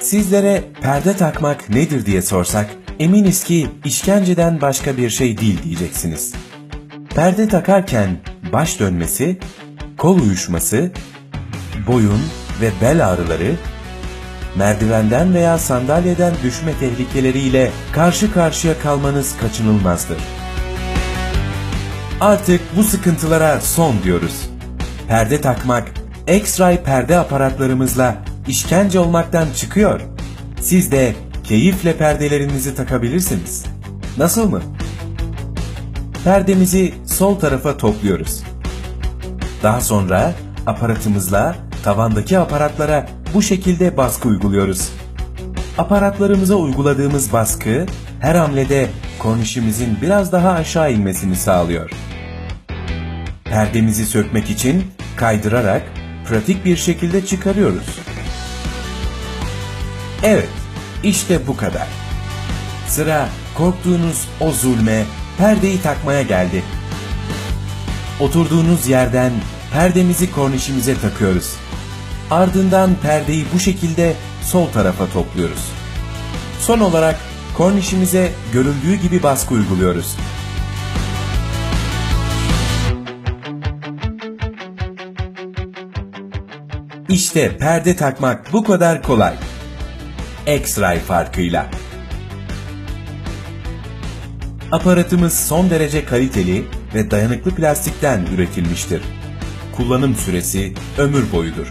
Sizlere perde takmak nedir diye sorsak, eminiz ki işkenceden başka bir şey değil diyeceksiniz. Perde takarken baş dönmesi, kol uyuşması, boyun ve bel ağrıları, merdivenden veya sandalyeden düşme tehlikeleriyle karşı karşıya kalmanız kaçınılmazdır. Artık bu sıkıntılara son diyoruz. Perde takmak, X-Ray perde aparatlarımızla işkence olmaktan çıkıyor. Siz de keyifle perdelerinizi takabilirsiniz. Nasıl mı? Perdemizi sol tarafa topluyoruz. Daha sonra aparatımızla tavandaki aparatlara bu şekilde baskı uyguluyoruz. Aparatlarımıza uyguladığımız baskı her hamlede kornişimizin biraz daha aşağı inmesini sağlıyor. Perdemizi sökmek için kaydırarak pratik bir şekilde çıkarıyoruz. Evet, işte bu kadar. Sıra korktuğunuz o zulme, perdeyi takmaya geldi. Oturduğunuz yerden perdemizi kornişimize takıyoruz. Ardından perdeyi bu şekilde sol tarafa topluyoruz. Son olarak kornişimize görüldüğü gibi baskı uyguluyoruz. İşte perde takmak bu kadar kolay. X-Ray farkıyla. Aparatımız son derece kaliteli ve dayanıklı plastikten üretilmiştir. Kullanım süresi ömür boyudur.